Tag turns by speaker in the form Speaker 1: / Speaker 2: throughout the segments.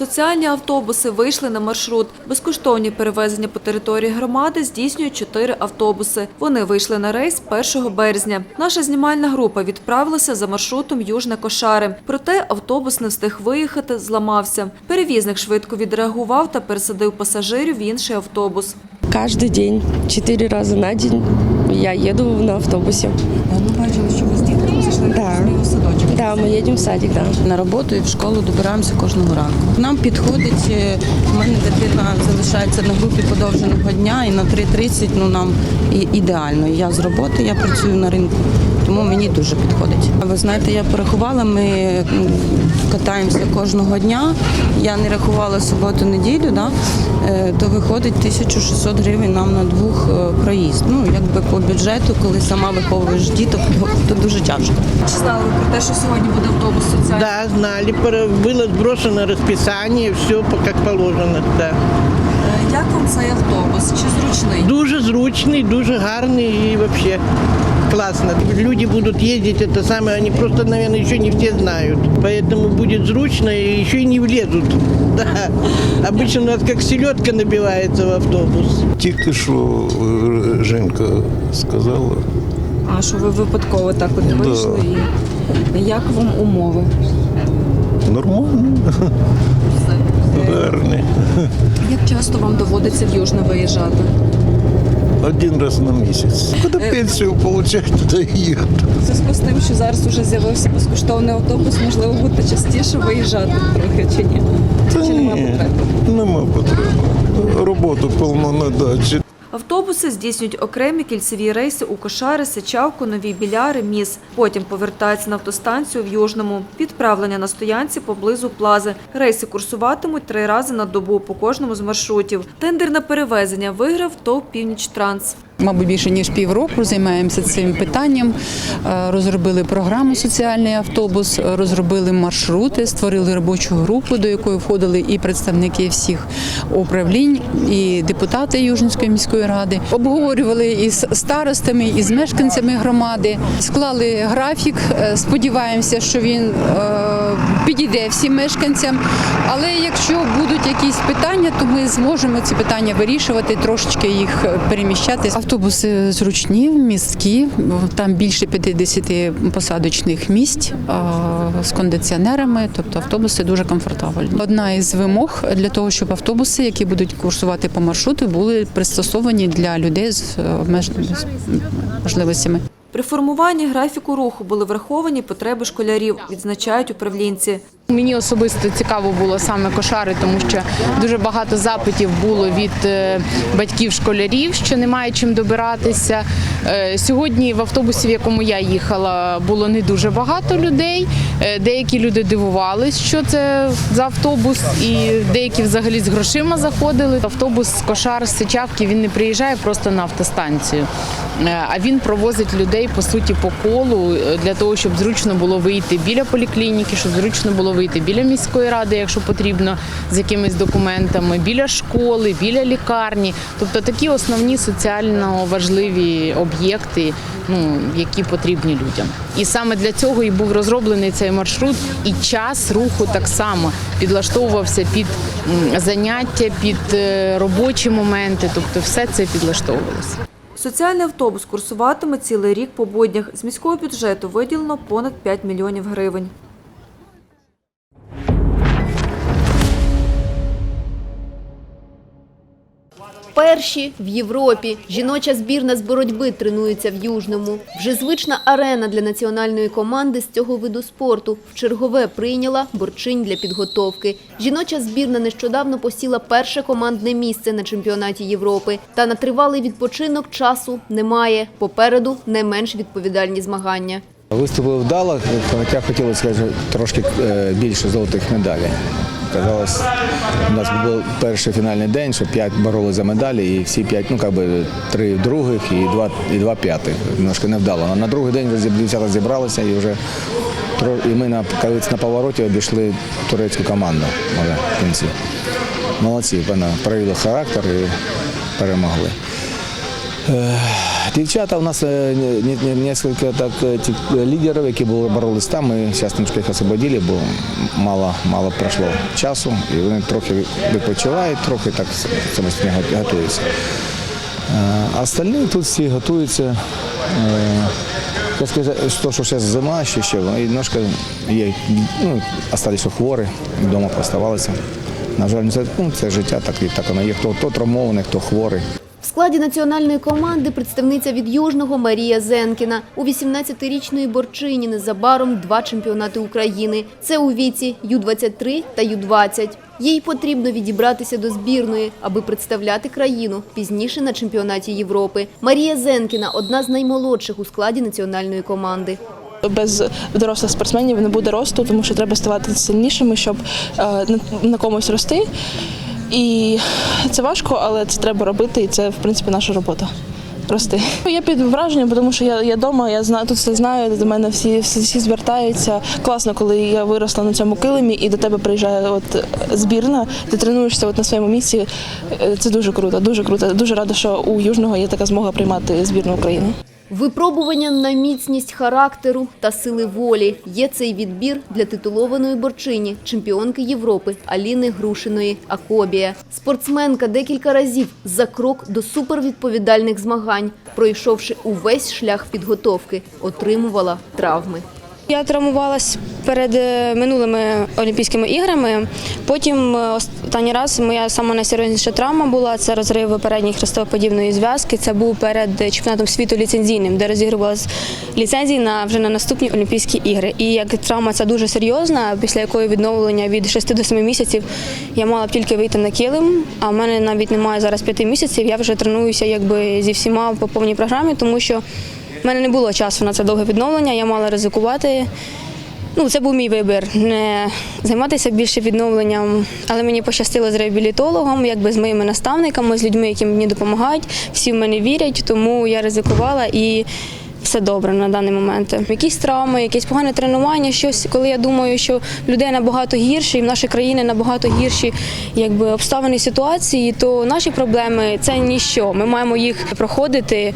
Speaker 1: Соціальні автобуси вийшли на маршрут. Безкоштовні перевезення по території громади здійснюють чотири автобуси. Вони вийшли на рейс 1 березня. Наша знімальна група відправилася за маршрутом Южне Кошари. Проте автобус не встиг виїхати, зламався. Перевізник швидко відреагував та пересадив пасажирів в інший автобус.
Speaker 2: Каждый день, четыре раза на день я еду на автобусе.
Speaker 3: Ми бачили, що ви зайшли
Speaker 2: Да.
Speaker 3: в садочок.
Speaker 2: Да, ми їдемо в садик, да.
Speaker 3: На роботу і в школу добираємося кожного ранку. Нам підходить, е, в мене дитина залишається на групі подовженого дня і на 3.30 ну, нам ідеально. Я з роботи, я працюю на ринку, тому мені дуже підходить. А Ви знаєте, я порахувала, ми м, катаємося кожного дня. Я не рахувала суботу-неділю, да? е, то виходить 1600 гривень нам на двох е, проїзд. Ну, якби по бюджету, коли сама виховуєш діток, то, то дуже тяжко.
Speaker 1: Чи знали ви про те, що сьогодні буде автобус соціальний?
Speaker 4: Да, знали. Пора- Было сброшено расписание, все как положено. Да.
Speaker 1: Як вам цей автобус? Чи зручний?
Speaker 4: Дуже зручный, дуже гарный и вообще классно. Люди будут ездить, это самое, они просто, наверное, еще не все знают. Поэтому будет зручно и еще и не влезут. Да. Обычно у нас как селедка набивается в автобус.
Speaker 5: Тільки що е, Женка сказала,
Speaker 3: А що ви випадково так от
Speaker 5: Да.
Speaker 3: вийшли? І як вам умови?
Speaker 5: нормально, гарний.
Speaker 1: Як часто вам доводиться в Южне виїжджати?
Speaker 5: Один раз на місяць. Куди пенсію отримати, туди їхати.
Speaker 3: В зв'язку з тим, що зараз вже з'явився безкоштовний автобус, можливо, буде частіше виїжджати трохи чи ні?
Speaker 5: Та
Speaker 3: Чи нема потреби?
Speaker 5: нема потреби. Роботу повно на дачі.
Speaker 1: Автобуси здійснюють окремі кільцеві рейси у Кошари, Сичавку, Нові Біляри, Міс. Потім повертаються на автостанцію в Южному. Відправлення на стоянці поблизу Плази. Рейси курсуватимуть три рази на добу по кожному з маршрутів. Тендер на перевезення виграв ТОВ «Північ Транс».
Speaker 6: Мабуть, більше ніж півроку займаємося цим питанням. Е, Розробили програму соціальний автобус, е, розробили маршрути, створили робочу групу, до якої входили і представники всіх управлінь, і депутати Южницької міської ради. Обговорювали із старостами, і з мешканцями громади. Склали графік. Е, Сподіваємося, що він підійде всім мешканцям. Але якщо будуть якісь питання, то ми зможемо ці питання вирішувати, трошечки їх переміщати. Автобуси зручні, місткі, там більше 50 посадочних місць з кондиціонерами, тобто автобуси дуже комфортабельні. Одна із вимог для того, щоб автобуси, які будуть курсувати по маршруту, були пристосовані для людей з е, обмеженими можливостями.
Speaker 1: При формуванні графіку руху були враховані потреби школярів, відзначають управлінці.
Speaker 7: Мені особисто цікаво було саме кошари, тому що дуже багато запитів було від е, батьків школярів, що немає чим добиратися. Е, Сьогодні в автобусі, в якому я їхала, було не дуже багато людей. Е, Деякі люди дивувались, що це за автобус, і деякі взагалі з грошима заходили. Автобус кошар з Сичавки він не приїжджає просто на автостанцію, а він провозить людей по суті по колу для того, щоб зручно було вийти біля поліклініки, щоб зручно було вийти біля міської ради, якщо потрібно, з якимись документами, біля школи, біля лікарні. Тобто такі основні соціально важливі об'єкти, ну які потрібні людям. І саме для цього і був розроблений цей маршрут, і час руху так само підлаштовувався під заняття, під е, робочі моменти. Тобто, все це підлаштовувалося.
Speaker 1: Соціальний автобус курсуватиме цілий рік по буднях. З міського бюджету виділено понад 5 мільйонів гривень.
Speaker 8: Перші в Європі жіноча збірна з боротьби тренується в Южному. Вже звична арена для національної команди з цього виду спорту в чергове прийняла борчинь для підготовки. Жіноча збірна нещодавно посіла перше командне місце на чемпіонаті Європи. Та на тривалий відпочинок часу немає. Попереду не менш відповідальні змагання.
Speaker 9: Виступили вдало, хоча хотілося трошки е, більше золотих медалей. Казалось, у нас був перший фінальний день, що п'ять боролися за медалі, і всі п'ять, ну як би три других і два, і два п'ятих. Немножко невдало. А на другий день вже дівчата зібралися і вже і ми на на повороті обійшли турецьку команду може, в кінці. Молодці, вона проявили характер і перемогли. Е, Дівчата у нас не- несколько так е, лідерів, які були боролись там. Ми зараз трошки їх освободили, бо мало, мало пройшло часу, і вони трохи відпочивають, трохи так самостійно готуються. Е, А остальні тут всі готуються. е, Я скажу, що, зараз зима, ще ще, і немножко є, ну, осталися хворі, вдома поставалися. На жаль, це, ну, це життя, так, так воно є. Хто, хто травмований, хто хворий.
Speaker 8: Складі національної команди представниця від Южного Марія Зенкіна. У 18-річної борчині незабаром два чемпіонати України. Це у віці Ю-23 та Ю-20. Їй потрібно відібратися до збірної, аби представляти країну пізніше на чемпіонаті Європи. Марія Зенкіна – одна з наймолодших у складі національної команди.
Speaker 10: Без дорослих спортсменів не буде росту, тому що треба ставати сильнішими, щоб е, на комусь рости. І це важко, але це треба робити, і це в принципі наша робота. Рости. Я під враженням, тому що я, я вдома, я знаю, тут все знаю, до мене всі, всі, всі звертаються. Класно, коли я виросла на цьому килимі і до тебе приїжджає от збірна, ти тренуєшся от на своєму місці. Е, Це дуже круто, дуже круто. Дуже рада, що у Южного є така змога приймати збірну України.
Speaker 8: Випробування на міцність характеру та сили волі є цей відбір для титулованої борчині, чемпіонки Європи Аліни Грушиної Акобія. Спортсменка декілька разів за крок до супервідповідальних змагань, пройшовши увесь шлях підготовки, отримувала травми.
Speaker 11: Я травмувалась перед е, минулими Олімпійськими іграми. Потім е, останній раз моя сама найсерйозніша травма була це розрив передньої хрестоподібної зв'язки. Це був перед чемпіонатом світу ліцензійним, де розігрувалась ліцензії на вже на наступні Олімпійські ігри. І як травма ця дуже серйозна, після якої відновлення від 6 до 7 місяців я мала б тільки вийти на килим. А в мене навіть немає зараз 5 місяців. Я вже тренуюся якби зі всіма по повній програмі, тому що. У мене не було часу на це довге відновлення, я мала ризикувати. Ну, це був мій вибір не займатися більше відновленням, але мені пощастило з реабілітологом, якби з моїми наставниками, з людьми, які мені допомагають. Всі в мене вірять, тому я ризикувала і все добре на даний момент. Якісь травми, якесь погане тренування, щось, коли я думаю, що людей набагато гірше, і в нашій країні набагато гірші якби, обставини ситуації, то наші проблеми це ніщо. Ми маємо їх проходити.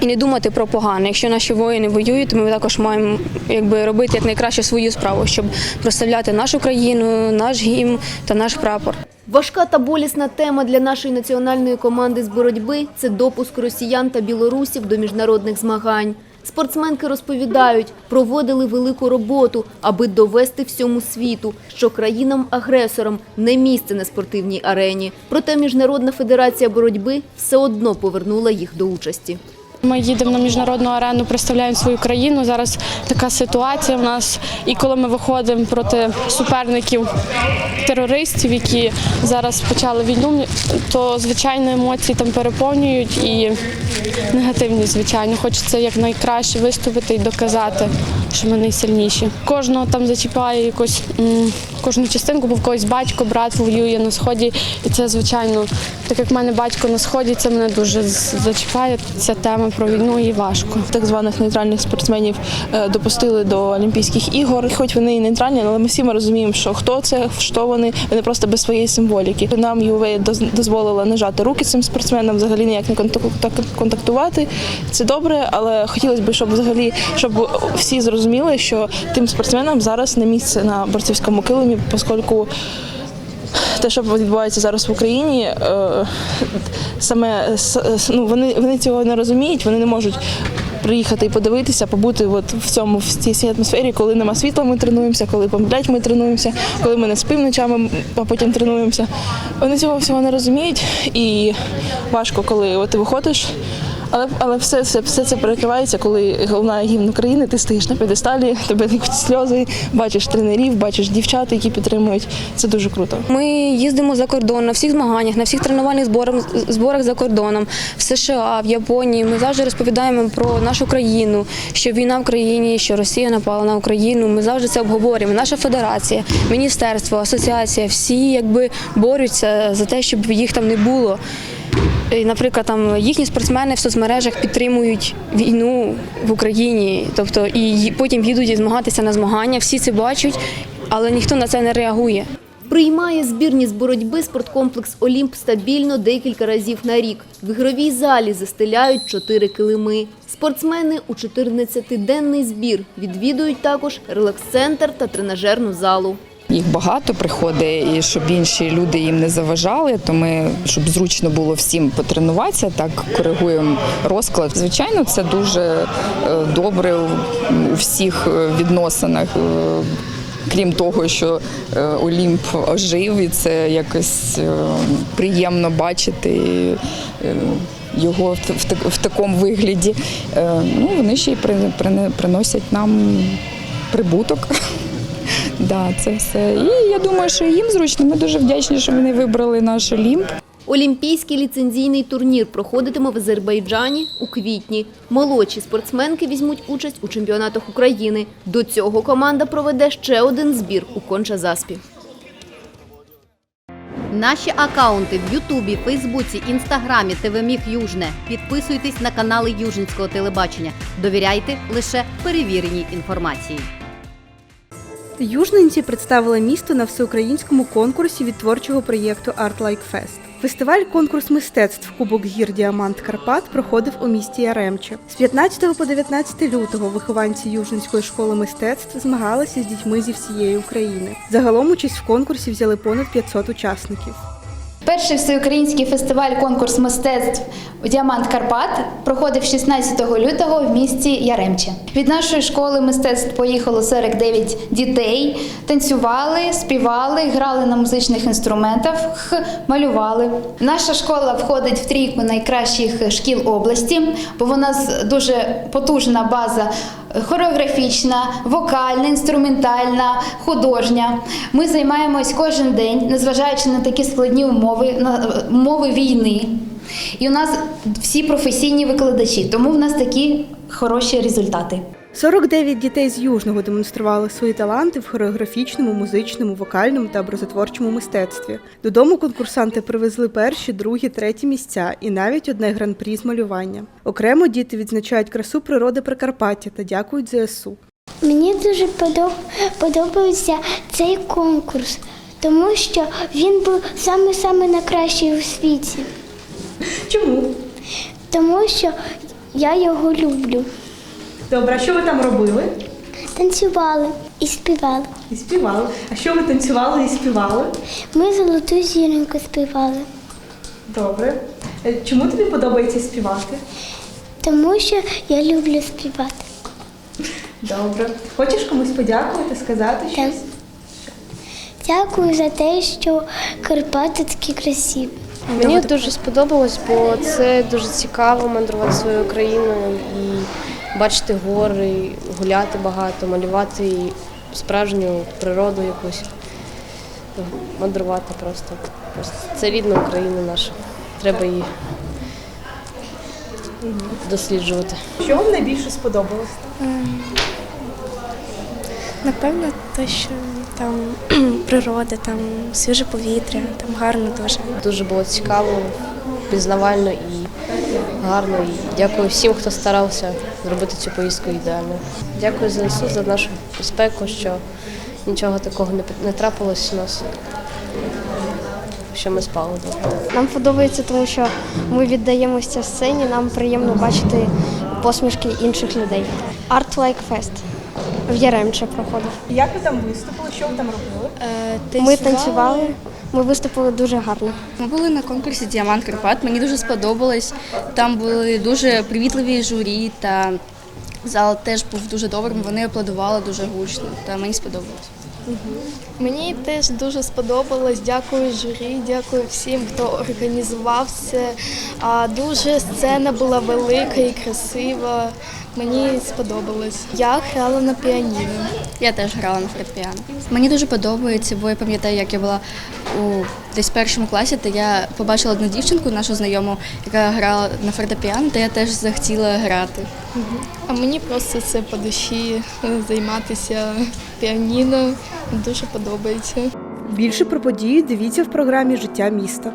Speaker 11: І не думати про погане. Якщо наші воїни воюють, ми також маємо якби робити якнайкраще свою справу, щоб прославляти нашу країну, наш гімн та наш прапор.
Speaker 8: Важка та болісна тема для нашої національної команди з боротьби – це допуск росіян та білорусів до міжнародних змагань. Спортсменки розповідають, проводили велику роботу, аби довести всьому світу, що країнам-агресорам не місце на спортивній арені. Проте Міжнародна федерація боротьби все одно повернула їх до участі.
Speaker 7: Ми їдемо на міжнародну арену, представляємо свою країну. Зараз така ситуація в нас. І коли ми виходимо проти суперників терористів, які зараз почали війну, то звичайно емоції там переповнюють і негативні, звичайно. Хочеться якнайкраще виступити і доказати, що ми найсильніші. Кожного там зачіпає якусь кожну частинку, бо в когось батько, брат воює на сході, і це звичайно, так як в мене батько на сході, це мене дуже зачіпає ця тема про війну і важко.
Speaker 10: Так званих нейтральних спортсменів е, допустили до Олімпійських ігор. Хоч вони і нейтральні, але ми всі ми розуміємо, що хто це, що вони, вони просто без своєї символіки. Нам ЮВ доз- дозволила не жати руки цим спортсменам, взагалі ніяк не контактувати. Це добре, але хотілося б, щоб взагалі щоб всі зрозуміли, що тим спортсменам зараз не місце на борцівському килимі, оскільки те, що відбувається зараз в Україні, е, саме ну, вони, вони цього не розуміють, вони не можуть приїхати і подивитися, побути от в цьому в цій атмосфері, коли нема світла, ми тренуємося, коли помилять, ми тренуємося, коли ми не спимо ночами, а потім тренуємося. Вони цього всього не розуміють і важко, коли от ти виходиш. Але, але все, все, все це перекривається, коли головна гімн України, ти стоїш на п'єдесталі, тебе текуть сльози, бачиш тренерів, бачиш дівчат, які підтримують. Це дуже круто.
Speaker 11: Ми їздимо за кордон на всіх змаганнях, на всіх тренувальних зборах, зборах за кордоном, в США, в Японії. Ми завжди розповідаємо про нашу країну, що війна в країні, що Росія напала на Україну. Ми завжди це обговорюємо. Наша федерація, міністерство, асоціація, всі якби борються за те, щоб їх там не було. І, Наприклад, там їхні спортсмени в соцмережах підтримують війну в Україні, тобто і потім їдуть змагатися на змагання. Всі це бачать, але ніхто на це не реагує.
Speaker 8: Приймає збірні з боротьби спорткомплекс «Олімп» стабільно декілька разів на рік. В ігровій залі застеляють чотири килими. Спортсмени у 14-денний збір відвідують також релакс-центр та тренажерну залу.
Speaker 12: Їх багато приходить, і щоб інші люди їм не заважали, то ми, щоб зручно було всім потренуватися, так коригуємо розклад. Звичайно, це дуже е, добре у- всіх е, відносинах. е, Крім того, що Олімп ожив, і це якось приємно бачити його в, в, так- в такому вигляді. Ну, вони ще й при- при- приносять нам прибуток. Да, це все. І я думаю, що їм зручно. Ми дуже вдячні, що вони вибрали наш Олімп.
Speaker 8: Олімпійський ліцензійний турнір проходитиме в Азербайджані у квітні. Молодші спортсменки візьмуть участь у чемпіонатах України. До цього команда проведе ще один збір у Конча-Заспі.
Speaker 13: Наші акаунти в Ютубі, Фейсбуці, Інстаграмі, ТВ Южне. Підписуйтесь на канали Южницького телебачення. Довіряйте лише перевіреній інформації.
Speaker 14: Южненці представили місто на всеукраїнському конкурсі від творчого проєкту Art Like Fest. Фестиваль конкурс мистецтв Кубок гір Діамант Карпат проходив у місті Яремче. З 15 по 19 лютого вихованці Южненської школи мистецтв змагалися з дітьми зі всієї України. Загалом участь в конкурсі взяли понад 500 учасників.
Speaker 15: Перший всеукраїнський фестиваль конкурс мистецтв Діамант Карпат проходив 16 лютого в місті Яремче. Від нашої школи мистецтв поїхало 49 дітей, танцювали, співали, грали на музичних інструментах, малювали. Наша школа входить в трійку найкращих шкіл області, бо вона дуже потужна база хореографічна, вокальна, інструментальна, художня. Ми займаємось кожен день, незважаючи на такі складні умови, на умови війни. І у нас всі професійні викладачі, тому в нас такі хороші результати.
Speaker 14: 49 дітей з Южного демонстрували свої таланти в хореографічному, музичному, вокальному та образотворчому мистецтві. Додому конкурсанти привезли перші, другі, треті місця і навіть одне гран-прі з малювання. Окремо діти відзначають красу природи Прикарпаття та дякують ЗСУ.
Speaker 16: Мені дуже подоб- подобається цей конкурс, тому що він був саме-саме найкращий у світі.
Speaker 14: Чому?
Speaker 16: Тому що я його люблю.
Speaker 14: Добре, а що ви там робили?
Speaker 16: Танцювали і співали.
Speaker 14: І співали. А що ви танцювали і співали?
Speaker 16: Ми золоту зіроньку співали,
Speaker 14: Добре. Е, Чому тобі подобається співати?
Speaker 16: тому що я люблю співати.
Speaker 14: Добре. Хочеш комусь подякувати, сказати щось?
Speaker 16: Дякую за те, що Карпати такі красиві.
Speaker 17: Мені дуже сподобалось, бо це дуже цікаво мандрувати своєю країною і бачити гори, гуляти багато, малювати справжню природу якусь. Мандрувати просто. просто. Це рідна Україна наша. Треба її досліджувати.
Speaker 14: Що вам найбільше сподобалось?
Speaker 18: Напевно, те, що там природа, там свіже повітря, там гарно дуже.
Speaker 17: Дуже було цікаво, пізнавально і гарно. І дякую всім, хто старався зробити цю поїздку ідеальною. Дякую ЗСУ за нашу безпеку, що нічого такого не, не трапилось у нас, що ми спали добре.
Speaker 18: Нам подобається, тому що ми віддаємося сцені, нам приємно бачити посмішки інших людей. Art Like Fest в Яремче проходив.
Speaker 14: Як ви там виступили? Що ви там робили?
Speaker 18: Ми танцювали, ми виступили дуже гарно.
Speaker 19: Ми були на конкурсі Діамант Карпат. Мені дуже сподобалось. Там були дуже привітливі журі та зал теж був дуже добрим. Вони аплодували дуже гучно. Та мені сподобалось.
Speaker 18: Мені теж дуже сподобалось. Дякую журі, дякую всім, хто організував це. Дуже сцена була велика і красива. Мені сподобалось. Я грала на піаніно.
Speaker 19: Я теж грала на фортепіано. Мені дуже подобається, бо я пам'ятаю, як я була у десь першому класі, та я побачила одну дівчинку, нашу знайому, яка грала на фортепіано, та я теж захотіла грати.
Speaker 18: А мені просто це по душі е, займатися піаніно. Дуже подобається.
Speaker 14: Більше про події дивіться в програмі Життя міста.